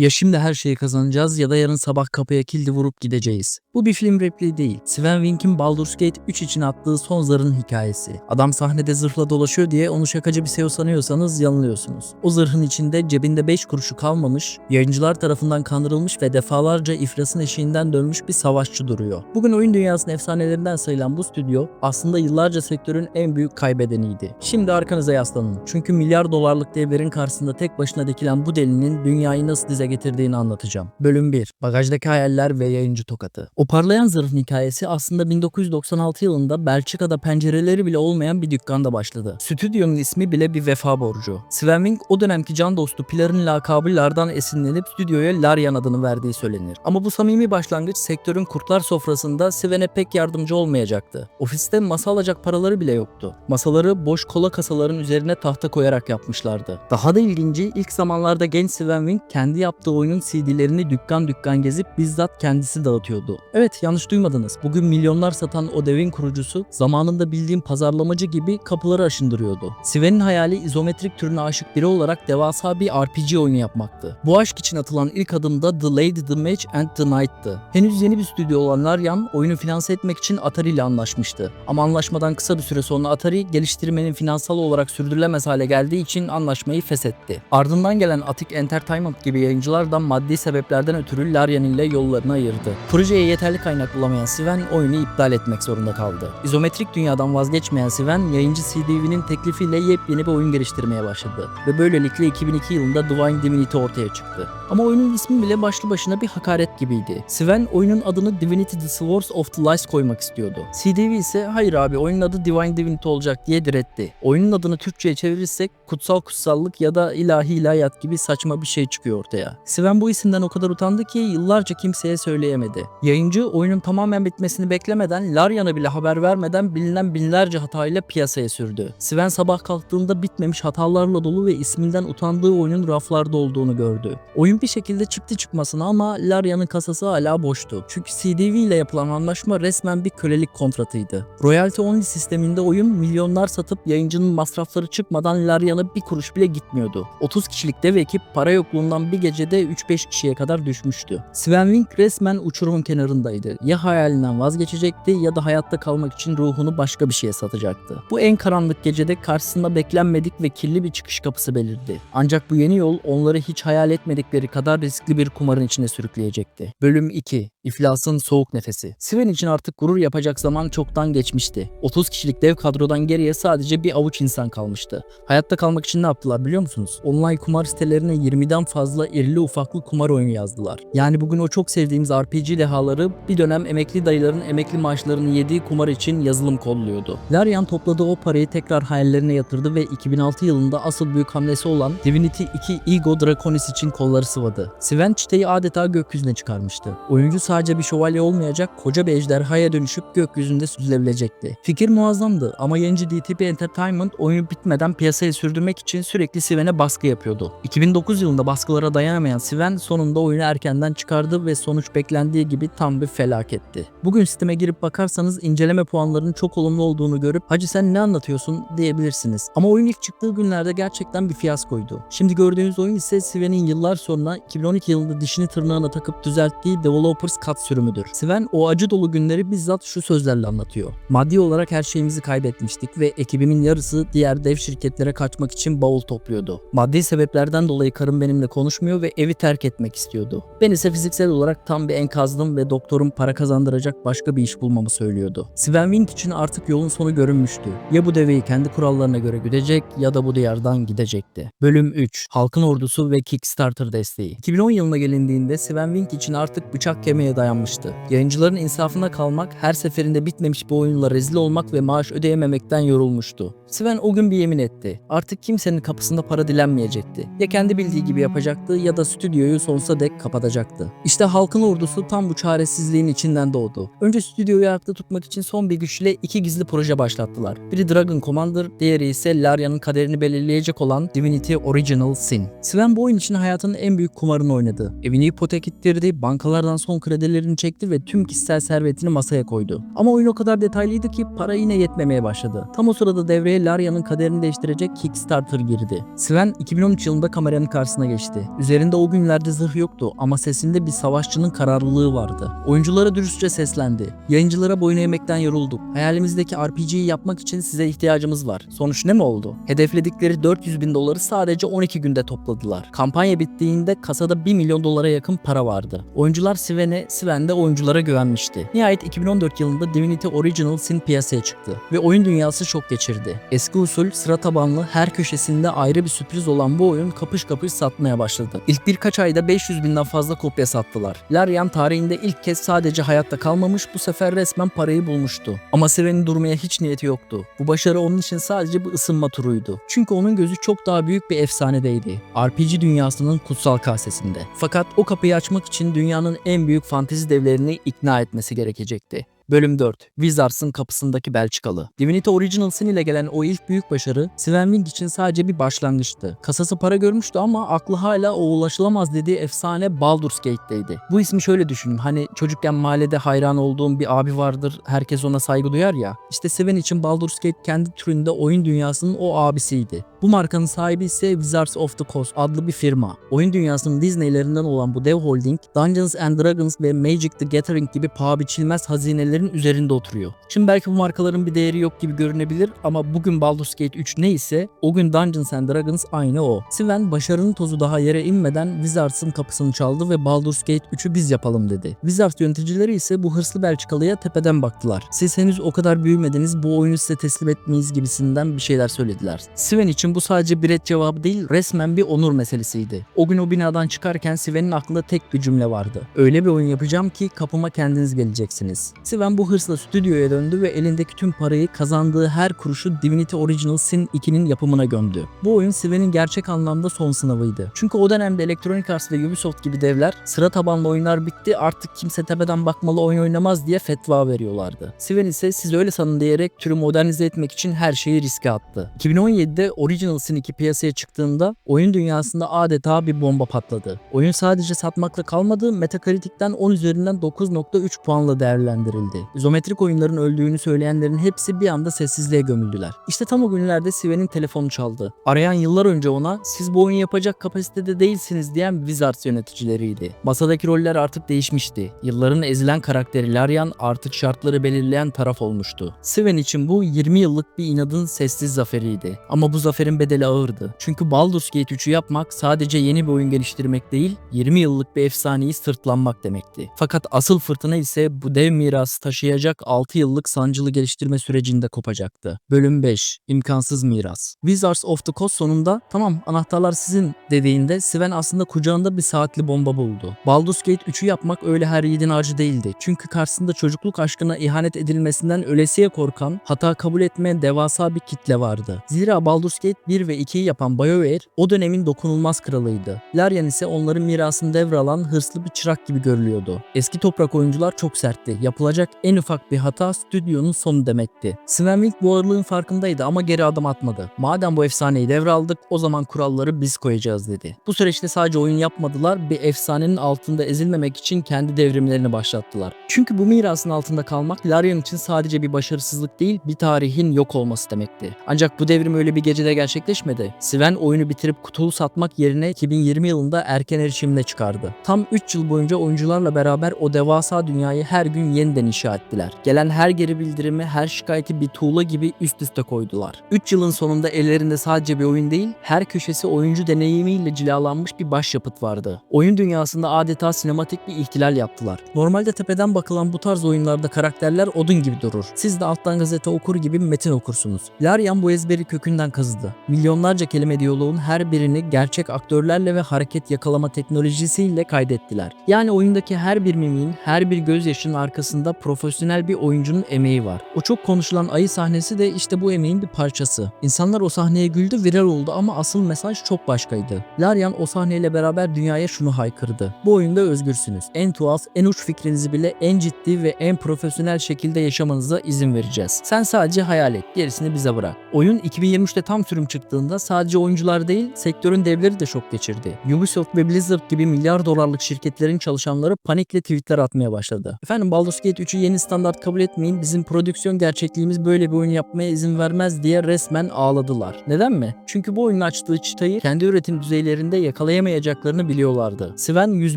Ya şimdi her şeyi kazanacağız ya da yarın sabah kapıya kilidi vurup gideceğiz. Bu bir film repliği değil. Sven Wink'in Baldur's Gate 3 için attığı son zarın hikayesi. Adam sahnede zırhla dolaşıyor diye onu şakacı bir CEO sanıyorsanız yanılıyorsunuz. O zırhın içinde cebinde 5 kuruşu kalmamış, yayıncılar tarafından kandırılmış ve defalarca iflasın eşiğinden dönmüş bir savaşçı duruyor. Bugün oyun dünyasının efsanelerinden sayılan bu stüdyo aslında yıllarca sektörün en büyük kaybedeniydi. Şimdi arkanıza yaslanın. Çünkü milyar dolarlık devlerin karşısında tek başına dikilen bu delinin dünyayı nasıl dize getirdiğini anlatacağım. Bölüm 1. Bagajdaki hayaller ve yayıncı tokatı. O parlayan zırhın hikayesi aslında 1996 yılında Belçika'da pencereleri bile olmayan bir dükkanda başladı. Stüdyonun ismi bile bir vefa borcu. Sven Wing o dönemki can dostu Pilar'ın lakabı Lar'dan esinlenip stüdyoya Laryan adını verdiği söylenir. Ama bu samimi başlangıç sektörün kurtlar sofrasında Sven'e pek yardımcı olmayacaktı. Ofiste masa alacak paraları bile yoktu. Masaları boş kola kasaların üzerine tahta koyarak yapmışlardı. Daha da ilginci ilk zamanlarda genç Sven Wing kendi yaptığı oyunun CD'lerini dükkan dükkan gezip bizzat kendisi dağıtıyordu. Evet yanlış duymadınız. Bugün milyonlar satan o devin kurucusu zamanında bildiğim pazarlamacı gibi kapıları aşındırıyordu. Sven'in hayali izometrik türüne aşık biri olarak devasa bir RPG oyunu yapmaktı. Bu aşk için atılan ilk adım da The Lady, The Mage and The Knight'tı. Henüz yeni bir stüdyo olan Larian oyunu finanse etmek için Atari ile anlaşmıştı. Ama anlaşmadan kısa bir süre sonra Atari geliştirmenin finansal olarak sürdürülemez hale geldiği için anlaşmayı feshetti. Ardından gelen Attic Entertainment gibi yayıncılar da maddi sebeplerden ötürü Larian ile yollarını ayırdı. Projeye yeterli kaynak bulamayan Sven oyunu iptal etmek zorunda kaldı. İzometrik dünyadan vazgeçmeyen Sven yayıncı CDV'nin teklifiyle yepyeni bir oyun geliştirmeye başladı ve böylelikle 2002 yılında Divine Divinity ortaya çıktı. Ama oyunun ismi bile başlı başına bir hakaret gibiydi. Sven oyunun adını Divinity The Swords of the Lies koymak istiyordu. CDV ise hayır abi oyunun adı Divine Divinity olacak diye diretti. Oyunun adını Türkçe'ye çevirirsek kutsal kutsallık ya da ilahi ilahiyat gibi saçma bir şey çıkıyor ortaya. Sven bu isimden o kadar utandı ki yıllarca kimseye söyleyemedi. Yayıncı oyunun tamamen bitmesini beklemeden Larian'a bile haber vermeden bilinen binlerce hatayla piyasaya sürdü. Sven sabah kalktığında bitmemiş hatalarla dolu ve isminden utandığı oyunun raflarda olduğunu gördü. Oyun bir şekilde çıktı çıkmasına ama Larian'ın kasası hala boştu. Çünkü CDV ile yapılan anlaşma resmen bir kölelik kontratıydı. Royalty only sisteminde oyun milyonlar satıp yayıncının masrafları çıkmadan Larian'a bir kuruş bile gitmiyordu. 30 kişilik dev ekip para yokluğundan bir gecede 3-5 kişiye kadar düşmüştü. Sven Wing resmen uçurumun kenarındaydı. Ya hayalinden vazgeçecekti ya da hayatta kalmak için ruhunu başka bir şeye satacaktı. Bu en karanlık gecede karşısında beklenmedik ve kirli bir çıkış kapısı belirdi. Ancak bu yeni yol onları hiç hayal etmedikleri kadar riskli bir kumarın içine sürükleyecekti. Bölüm 2 İflasın soğuk nefesi. Sven için artık gurur yapacak zaman çoktan geçmişti. 30 kişilik dev kadrodan geriye sadece bir avuç insan kalmıştı. Hayatta kalmak için ne yaptılar biliyor musunuz? Online kumar sitelerine 20'den fazla irili ufaklı kumar oyunu yazdılar. Yani bugün o çok sevdiğimiz RPG dehaları bir dönem emekli dayıların emekli maaşlarını yediği kumar için yazılım kodluyordu. Larian topladığı o parayı tekrar hayallerine yatırdı ve 2006 yılında asıl büyük hamlesi olan Divinity 2 Ego Draconis için kolları sıvadı. Sven çıtayı adeta gökyüzüne çıkarmıştı. Oyuncu sadece bir şövalye olmayacak, koca bir ejderhaya dönüşüp gökyüzünde süzülebilecekti. Fikir muazzamdı ama yayıncı DTP Entertainment oyunu bitmeden piyasaya sürdürmek için sürekli Sven'e baskı yapıyordu. 2009 yılında baskılara dayanamayan Sven sonunda oyunu erkenden çıkardı ve sonuç beklendiği gibi tam bir felaketti. Bugün sisteme girip bakarsanız inceleme puanlarının çok olumlu olduğunu görüp hacı sen ne anlatıyorsun diyebilirsiniz. Ama oyun ilk çıktığı günlerde gerçekten bir fiyaskoydu. Şimdi gördüğünüz oyun ise Sven'in yıllar sonra 2012 yılında dişini tırnağına takıp düzelttiği Developers Cut sürümüdür. Sven o acı dolu günleri bizzat şu sözlerle anlatıyor. Maddi olarak her şeyimizi kaybetmiştik ve ekibimin yarısı diğer dev şirketlere kaçmak için bavul topluyordu. Maddi sebeplerden dolayı karım benimle konuşmuyor ve evi terk etmek istiyordu. Ben ise fiziksel olarak tam bir enkazdım ve doktorum para kazandıracak başka bir iş bulmamı söylüyordu. Sven Wing için artık yolun sonu görünmüştü. Ya bu deveyi kendi kurallarına göre güdecek ya da bu diyardan gidecekti. Bölüm 3 Halkın Ordusu ve Kickstarter desteği 2010 yılına gelindiğinde Sven Wing için artık bıçak kemiğe dayanmıştı. Yayıncıların insafına kalmak, her seferinde bitmemiş bir oyunla rezil olmak ve maaş ödeyememekten yorulmuştu. Sven o gün bir yemin etti. Artık kimsenin kapısında para dilenmeyecekti. Ya kendi bildiği gibi yapacaktı ya da stüdyoyu sonsuza dek kapatacaktı. İşte halkın ordusu tam bu çaresizliğin içinden doğdu. Önce stüdyoyu ayakta tutmak için son bir güçle iki gizli proje başlattılar. Biri Dragon Commander, diğeri ise Larian'ın kaderini belirleyecek olan Divinity Original Sin. Sven bu oyun için hayatının en büyük kumarını oynadı. Evini ipotek ettirdi, bankalardan son kredilerini çekti ve tüm kişisel servetini masaya koydu. Ama oyun o kadar detaylıydı ki para yine yetmemeye başladı. Tam o sırada devreye ve Laria'nın kaderini değiştirecek Kickstarter girdi. Sven 2013 yılında kameranın karşısına geçti. Üzerinde o günlerde zırh yoktu ama sesinde bir savaşçının kararlılığı vardı. Oyunculara dürüstçe seslendi. Yayıncılara boyun eğmekten yorulduk. Hayalimizdeki RPG'yi yapmak için size ihtiyacımız var. Sonuç ne mi oldu? Hedefledikleri 400 bin doları sadece 12 günde topladılar. Kampanya bittiğinde kasada 1 milyon dolara yakın para vardı. Oyuncular Sven'e, Sven de oyunculara güvenmişti. Nihayet 2014 yılında Divinity Original Sin piyasaya çıktı ve oyun dünyası şok geçirdi. Eski usul, sıra tabanlı, her köşesinde ayrı bir sürpriz olan bu oyun kapış kapış satmaya başladı. İlk birkaç ayda 500 binden fazla kopya sattılar. Larian tarihinde ilk kez sadece hayatta kalmamış, bu sefer resmen parayı bulmuştu. Ama Sven'in durmaya hiç niyeti yoktu. Bu başarı onun için sadece bir ısınma turuydu. Çünkü onun gözü çok daha büyük bir efsanedeydi. RPG dünyasının kutsal kasesinde. Fakat o kapıyı açmak için dünyanın en büyük fantezi devlerini ikna etmesi gerekecekti. Bölüm 4. Wizards'ın kapısındaki Belçikalı. Divinity Original Sin ile gelen o ilk büyük başarı Sven Wing için sadece bir başlangıçtı. Kasası para görmüştü ama aklı hala o ulaşılamaz dediği efsane Baldur's Gate'deydi. Bu ismi şöyle düşünün. Hani çocukken mahallede hayran olduğum bir abi vardır. Herkes ona saygı duyar ya. İşte Sven için Baldur's Gate kendi türünde oyun dünyasının o abisiydi. Bu markanın sahibi ise Wizards of the Coast adlı bir firma. Oyun dünyasının Disney'lerinden olan bu dev holding, Dungeons and Dragons ve Magic the Gathering gibi paha biçilmez hazinelerin üzerinde oturuyor. Şimdi belki bu markaların bir değeri yok gibi görünebilir ama bugün Baldur's Gate 3 neyse o gün Dungeons and Dragons aynı o. Sven başarının tozu daha yere inmeden Wizards'ın kapısını çaldı ve Baldur's Gate 3'ü biz yapalım dedi. Wizards yöneticileri ise bu hırslı Belçikalı'ya tepeden baktılar. Siz henüz o kadar büyümediniz bu oyunu size teslim etmeyiz gibisinden bir şeyler söylediler. Sven için bu sadece bir ret cevabı değil resmen bir onur meselesiydi. O gün o binadan çıkarken Sven'in aklında tek bir cümle vardı. Öyle bir oyun yapacağım ki kapıma kendiniz geleceksiniz. Sven bu hırsla stüdyoya döndü ve elindeki tüm parayı kazandığı her kuruşu Divinity Original Sin 2'nin yapımına gömdü. Bu oyun Sven'in gerçek anlamda son sınavıydı. Çünkü o dönemde Electronic Arts ve Ubisoft gibi devler sıra tabanlı oyunlar bitti artık kimse tepeden bakmalı oyun oynamaz diye fetva veriyorlardı. Sven ise siz öyle sanın diyerek türü modernize etmek için her şeyi riske attı. 2017'de Original Sin 2 piyasaya çıktığında oyun dünyasında adeta bir bomba patladı. Oyun sadece satmakla kalmadı, Metacritic'ten 10 üzerinden 9.3 puanla değerlendirildi. İzometrik oyunların öldüğünü söyleyenlerin hepsi bir anda sessizliğe gömüldüler. İşte tam o günlerde Sven'in telefonu çaldı. Arayan yıllar önce ona siz bu oyun yapacak kapasitede değilsiniz diyen Wizards yöneticileriydi. Masadaki roller artık değişmişti. Yılların ezilen karakteri Larian artık şartları belirleyen taraf olmuştu. Sven için bu 20 yıllık bir inadın sessiz zaferiydi. Ama bu zaferin bedeli ağırdı. Çünkü Baldur's Gate 3'ü yapmak sadece yeni bir oyun geliştirmek değil, 20 yıllık bir efsaneyi sırtlanmak demekti. Fakat asıl fırtına ise bu dev mirası taşıyacak 6 yıllık sancılı geliştirme sürecinde kopacaktı. Bölüm 5. İmkansız miras. Wizards of the Coast sonunda tamam anahtarlar sizin dediğinde Sven aslında kucağında bir saatli bomba buldu. Baldur's Gate 3'ü yapmak öyle her yiğidin harcı değildi. Çünkü karşısında çocukluk aşkına ihanet edilmesinden ölesiye korkan, hata kabul etmeyen devasa bir kitle vardı. Zira Baldur's Gate 1 ve 2'yi yapan BioWare o dönemin dokunulmaz kralıydı. Larian ise onların mirasını devralan hırslı bir çırak gibi görülüyordu. Eski toprak oyuncular çok sertti. Yapılacak en ufak bir hata stüdyonun sonu demekti. Sven Wing bu ağırlığın farkındaydı ama geri adım atmadı. Madem bu efsaneyi devraldık o zaman kuralları biz koyacağız dedi. Bu süreçte sadece oyun yapmadılar bir efsanenin altında ezilmemek için kendi devrimlerini başlattılar. Çünkü bu mirasın altında kalmak Larian için sadece bir başarısızlık değil bir tarihin yok olması demekti. Ancak bu devrim öyle bir gecede gerçekleşmedi. Sven oyunu bitirip kutulu satmak yerine 2020 yılında erken erişimle çıkardı. Tam 3 yıl boyunca oyuncularla beraber o devasa dünyayı her gün yeniden inşa ettiler. Gelen her geri bildirimi, her şikayeti bir tuğla gibi üst üste koydular. 3 yılın sonunda ellerinde sadece bir oyun değil, her köşesi oyuncu deneyimiyle cilalanmış bir başyapıt vardı. Oyun dünyasında adeta sinematik bir ihtilal yaptılar. Normalde tepeden bakılan bu tarz oyunlarda karakterler odun gibi durur. Siz de alttan gazete okur gibi metin okursunuz. Larian bu ezberi kökünden kazıdı. Milyonlarca kelime diyaloğun her birini gerçek aktörlerle ve hareket yakalama teknolojisiyle kaydettiler. Yani oyundaki her bir mimiğin, her bir gözyaşının arkasında profesyonel bir oyuncunun emeği var. O çok konuşulan ayı sahnesi de işte bu emeğin bir parçası. İnsanlar o sahneye güldü, viral oldu ama asıl mesaj çok başkaydı. Larian o sahneyle beraber dünyaya şunu haykırdı. Bu oyunda özgürsünüz. En tuhaf, en uç fikrinizi bile en ciddi ve en profesyonel şekilde yaşamanıza izin vereceğiz. Sen sadece hayal et, gerisini bize bırak. Oyun 2023'te tam sürüm Skyrim çıktığında sadece oyuncular değil sektörün devleri de şok geçirdi. Ubisoft ve Blizzard gibi milyar dolarlık şirketlerin çalışanları panikle tweetler atmaya başladı. Efendim Baldur's Gate 3'ü yeni standart kabul etmeyin bizim prodüksiyon gerçekliğimiz böyle bir oyun yapmaya izin vermez diye resmen ağladılar. Neden mi? Çünkü bu oyunun açtığı çıtayı kendi üretim düzeylerinde yakalayamayacaklarını biliyorlardı. Sven yüz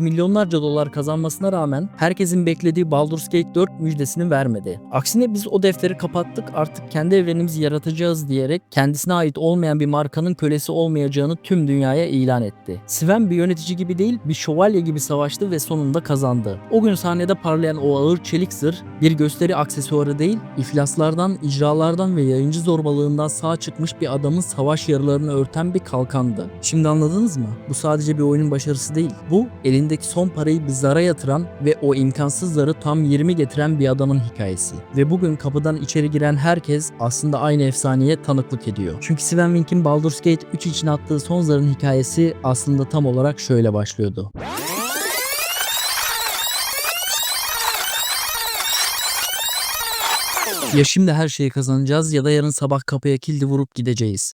milyonlarca dolar kazanmasına rağmen herkesin beklediği Baldur's Gate 4 müjdesini vermedi. Aksine biz o defteri kapattık artık kendi evrenimizi yaratacağız diyerek kendisine ait olmayan bir markanın kölesi olmayacağını tüm dünyaya ilan etti. Sven bir yönetici gibi değil bir şövalye gibi savaştı ve sonunda kazandı. O gün sahnede parlayan o ağır çelik zırh bir gösteri aksesuarı değil iflaslardan, icralardan ve yayıncı zorbalığından sağ çıkmış bir adamın savaş yaralarını örten bir kalkandı. Şimdi anladınız mı? Bu sadece bir oyunun başarısı değil. Bu elindeki son parayı bir zara yatıran ve o imkansız zarı tam 20 getiren bir adamın hikayesi. Ve bugün kapıdan içeri giren herkes aslında aynı efsaneye tanıklık ediyor. Çünkü Sven Wink'in Baldur's Gate 3 için attığı son zarın hikayesi aslında tam olarak şöyle başlıyordu. Ya şimdi her şeyi kazanacağız ya da yarın sabah kapıya kilidi vurup gideceğiz.